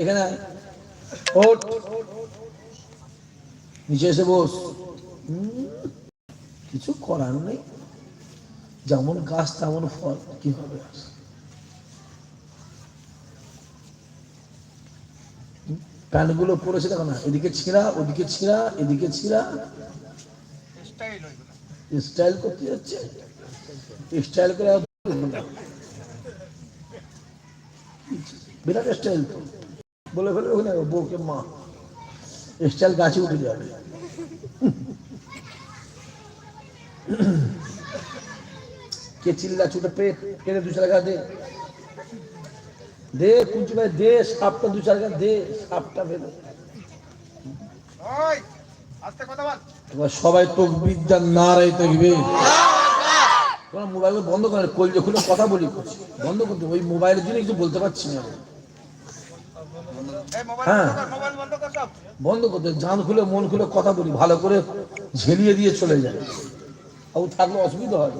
এখানে নিচে এসে বস। কিছু করার নেই। যেমন গাছ তেমন ফল কি হবে? প্যান্টগুলো পরেছে দেখো না এদিকে ছিঁড়া ওদিকে ছিঁড়া এদিকে ছিঁড়া। স্টাইল করতে যাচ্ছে। স্টাইল করে বিরাট স্টাইল তো। বলে ফেলে ওখানে বউকে মা। স্টাইল গাছে উঠে যাবে। কে চিল্লা ছুটে পেট পেটে দু চার টাকা দে। দে কুঞ্চু ভাই দে সাপটা দু চার টাকা দে সাপটা ফেলে। এবার সবাই তো বিদ্যা নারাই থাকবে। তোমার মোবাইল বন্ধ করে কলজে খুলে কথা বলি বন্ধ করতে ওই মোবাইলের জন্য কিছু বলতে পারছি না। আমি। হ্যাঁ। বন্ধ করতে জান খুলে মন খুলে কথা বলি ভালো করে ঝেলিয়ে দিয়ে চলে যায়। ও থাকলে অসুবিধা হয়।